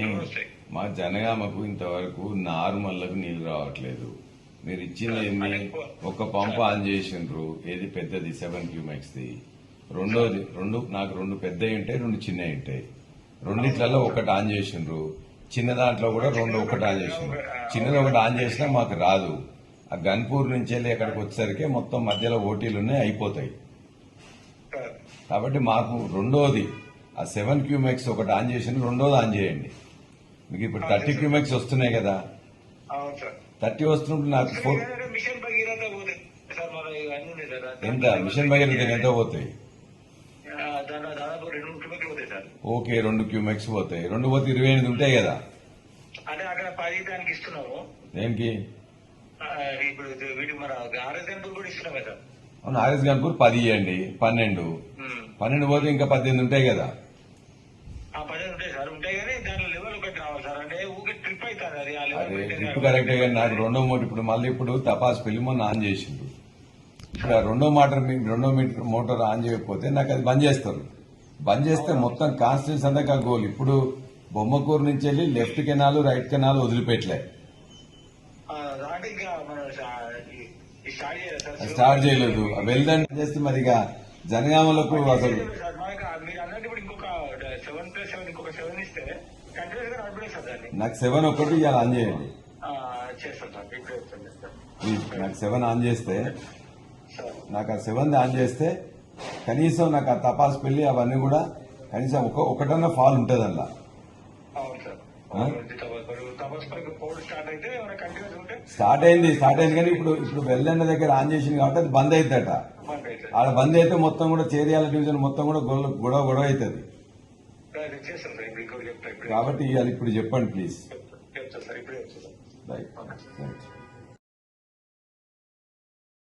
కానీ మా జనగామకు ఇంతవరకు నార్మల్లకు నీళ్ళు రావట్లేదు. మీరు ఇచ్చింది ఏంది ఒక పంపు ఆన్ చేసిండ్రు. ఏది పెద్దది? సెవెన్ క్యూమెక్స్ ది. రెండోది రెండు నాకు రెండు పెద్దవి ఉంటాయి రెండు చిన్నవి ఉంటాయి. రెండిట్లలో ఒకటి ఆన్ చేసిండ్రు. చిన్న దాంట్లో కూడా రెండు ఒకటి ఆన్ చేసిండ్రు. చిన్నది ఒకటి ఆన్ చేసినా మాకు రాదు. ఆ గన్పూర్ నుంచి వెళ్ళి అక్కడికి వచ్చేసరికి మొత్తం మధ్యలో ఓటీలు ఉన్నాయి అయిపోతాయి. కాబట్టి మాకు రెండోది ఆ సెవెన్ క్యూమెక్స్ ఒకటి ఆన్ చేసిండ్రు రెండోది ఆన్ చేయండి. మీకు ఇప్పుడు థర్టీ క్యూమెక్స్ వస్తున్నాయి కదా. థర్టీ వస్తున్నప్పుడు నాకు ఫోర్ ఎంత? మిషన్ భగీరథ ఎంత పోతాయి? ఓకే రెండు క్యూమెక్స్ పోతాయి. రెండు పోతే ఇరవై ఎనిమిది ఉంటాయి కదా. దానికి అవును ఆర్ఎస్ గన్పూర్ పది ఇవ్వండి పన్నెండు. పన్నెండు పోతే ఇంకా పద్దెనిమిది ఉంటాయి కదా ఆ పది ఉంటాయి సార్ ఉంటాయి కానీ దాంట్లో లెవెల్ ఒకటి రావాలి సార్ అంటే ఊకే ట్రిప్ అవుతుంది అది ట్రిప్ కరెక్టే కానీ నాకు రెండో మోటార్ ఇప్పుడు మళ్ళీ ఇప్పుడు తపాస్ పెళ్ళి మొన్న ఆన్ చేసిండు. ఇప్పుడు ఆ రెండో మోటార్ రెండో మీటర్ మోటార్ ఆన్ చేయకపోతే నాకు అది బంద్ చేస్తారు. బంద్ చేస్తే మొత్తం కాన్స్టెన్స్ అంతా గోల్ ఇప్పుడు బొమ్మకూరు నుంచి వెళ్ళి లెఫ్ట్ కెనాల్ రైట్ కెనాల్ వదిలిపెట్టలే. స్టార్ట్ చేయలేదు ఆ వెళ్దండి చేస్తే మరి ఇక జనగామలకు అసలు సెవెన్ ప్లస్ సెవెన్ ఇంకొక సెవెన్ ఇస్తే కంటిన్యూస్గా నడిపే సార్ దాన్ని నాకు సెవెన్ ఒకటి ఇవాళ ఆన్ చేయండి. నాకు సెవెన్ ఆన్ చేస్తే నాకు ఆ సెవెన్ ఆన్ చేస్తే కనీసం నాకు ఆ తపాస్ పెళ్ళి అవన్నీ కూడా కనీసం ఒక ఒకటన్నా ఫాల్ ఉంటుంది పోవడం స్టార్ట్ అయింది స్టార్ట్ అయింది కానీ ఇప్పుడు ఇప్పుడు వెళ్ళండి దగ్గర ఆన్ చేసింది కాబట్టి అది బంద్ అవుతుందట ఆడ బంద్ అయితే మొత్తం కూడా చేరియాల డివిజన్ మొత్తం కూడా గొడవ గొడవ అవుతుంది. కాబట్టి ఇవాళ ఇప్పుడు చెప్పండి ప్లీజ్ చెప్తా సార్ ఇప్పుడే రైట్ రైట్